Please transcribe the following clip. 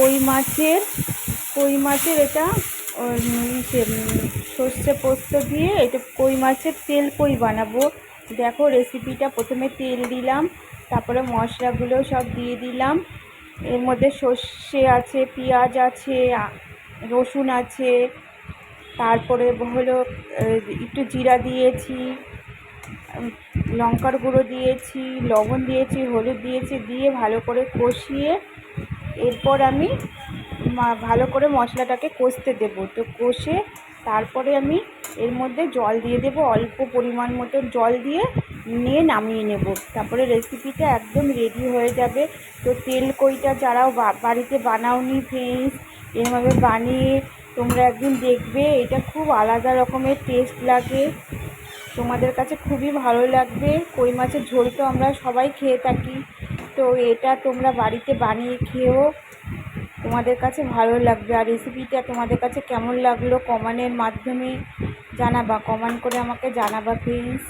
কই মাছের কই মাছের এটা সর্ষে পোস্ত দিয়ে এটা কই মাছের তেল কই বানাবো। দেখো রেসিপিটা প্রথমে তেল দিলাম, তারপরে মশলাগুলো সব দিয়ে দিলাম। এর মধ্যে সর্ষে আছে, পেঁয়াজ আছে রসুন আছে, তারপরে হলো একটু জিরা দিয়েছি লঙ্কার গুঁড়ো দিয়েছি, লবণ দিয়েছি, হলুদ দিয়েছি, দিয়ে ভালো করে কষিয়ে এরপর আমি ভালো করে মশলাটাকে কষতে দেবো। তো কষে তারপরে আমি এর মধ্যে জল দিয়ে দেবো, অল্প পরিমাণ মতো জল দিয়ে নিয়ে নামিয়ে নেব। তারপরে রেসিপিটা একদম রেডি হয়ে যাবে। তো তেল কইটা যারাও বাড়িতে বানাওনি ফ্রেন্ডস এভাবে বানিয়ে তোমরা একদিন দেখবে, এটা খুব আলাদা রকমের টেস্ট লাগে। তোমাদের কাছে খুবই ভালো লাগবে। কই মাছের ঝোল তো আমরা সবাই খেয়ে থাকি। তো এটা তোমরা বাড়িতে বানিয়ে খেয়েও তোমাদের কাছে ভালো লাগবে। আর রেসিপিটা তোমাদের কাছে কেমন লাগল? কমানের মাধ্যমে জানাবা। কমান করে আমাকে জানাবা প্লিজ